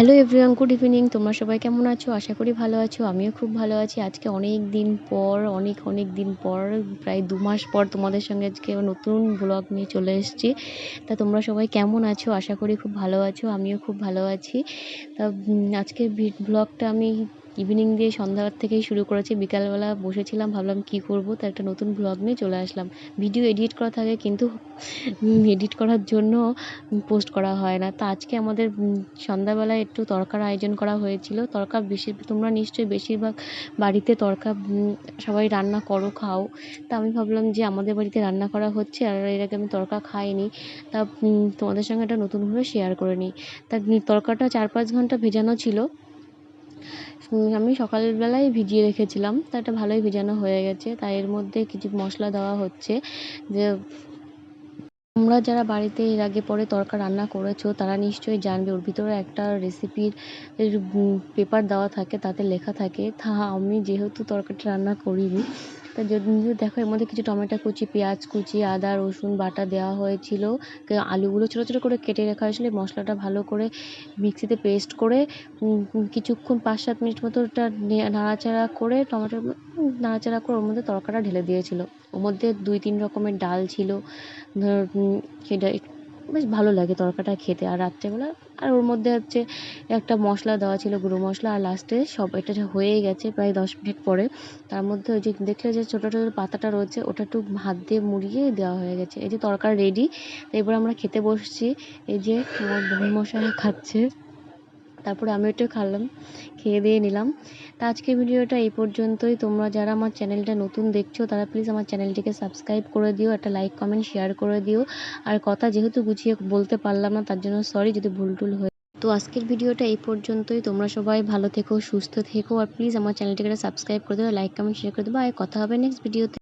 Hello everyone good evening তোমরা সবাই কেমন আছো? আশা করি ভালো আছো। আমিও খুব ভালো আছি। আজকে অনেক দিন পর, অনেক অনেক দিন পর, প্রায় দু মাস পর তোমাদের সঙ্গে আজকে নতুন ব্লগ নিয়ে চলে এসেছি। তা তোমরা সবাই কেমন আছো? আশা করি খুব ভালো আছো। আমিও খুব ভালো আছি। তা আজকে ব্লগটা আমি ইভিনিং দিয়ে সন্ধ্যার থেকেই শুরু করেছি। বিকালবেলা বসেছিলাম, ভাবলাম কি করব? তো একটা নতুন ব্লগ নিয়ে চলে আসলাম। ভিডিও এডিট করা থাকে কিন্তু এডিট করার জন্য পোস্ট করা হয় না। তা আজকে আমাদের সন্ধ্যাবেলায় একটু তরকার আয়োজন করা হয়েছিল। তরকা বেশি, তোমরা নিশ্চয়ই বেশিরভাগ বাড়িতে তরকা সবাই রান্না করো, খাও। তা আমি ভাবলাম যে আমাদের বাড়িতে রান্না করা হচ্ছে আর এর আগে আমি তরকা খাইনি। তা তোমাদের সঙ্গে একটা নতুনভাবে শেয়ার করে নিই। তা তরকাটা চার পাঁচ ঘণ্টা ভেজানো ছিল। আমি সকালবেলায় ভিজিয়ে রেখেছিলাম। তা এটা ভালোই ভিজানো হয়ে গেছে। তাই এর মধ্যে কিছু মশলা দেওয়া হচ্ছে যে, তোমরা যারা বাড়িতে এর আগে পরে তরকা রান্না করেছ, তারা নিশ্চয়ই জানবে। ওর ভিতরে একটা রেসিপির পেপার দেওয়া থাকে, তাতে লেখা থাকে তা আমি যেহেতু তরকাটা রান্না করিনি তা যদি দেখো, এর মধ্যে কিছু টমেটো কুচি, পেঁয়াজ কুচি, আদা, রসুন, বাটা দেওয়া হয়েছিল। আলুগুলো ছোটো ছোটো করে কেটে রাখা হয়েছিল। মশলাটা ভালো করে মিক্সিতে পেস্ট করে কিছুক্ষণ পাঁচ সাত মিনিট মতো ওটা নাড়াচাড়া করে টমেটো, নাড়াচাড়া করে ওর মধ্যে তরকাটা ঢেলে দিয়েছিল। ওর মধ্যে দুই তিন রকমের ডাল ছিল। সেটা বেশ ভালো লাগে তরকাটা খেতে। আর রাত্রেবেলা, আর ওর মধ্যে হচ্ছে একটা মশলা দেওয়া ছিল, গুঁড়ো মশলা, আর লাস্টে সব এটা হয়ে গেছে প্রায় দশ মিনিট পরে। তার মধ্যে ওই যে দেখলে যে ছোটো ছোটো পাতাটা রয়েছে, ওটা একটু হাত দিয়ে মুড়িয়ে দেওয়া হয়ে গেছে। এই যে তরকা রেডি এবার আমরা খেতে বসছি। এই যে আমার মশাই খাচ্ছে। তারপরে আমি একটু খাইলাম খেয়ে দিয়ে নিলাম। তা আজকের ভিডিওটা এই পর্যন্তই। তোমরা যারা আমার চ্যানেলটা নতুন দেখছ, তারা প্লিজ আমার চ্যানেলটিকে সাবস্ক্রাইব করে দিও, একটা লাইক কমেন্ট শেয়ার করে দিও। আর কথা যেহেতু গুছিয়ে বলতে পারলাম না, তার জন্য সরি যদি ভুল টুল হয়ে তো আজকের ভিডিওটা এই পর্যন্তই। তোমরা সবাই ভালো থেকো, সুস্থ থেকো। আর প্লিজ আমার চ্যানেলটিকে সাবস্ক্রাইব করে দেবো লাইক কমেন্ট শেয়ার করে দেবো আর কথা হবে নেক্সট ভিডিওতে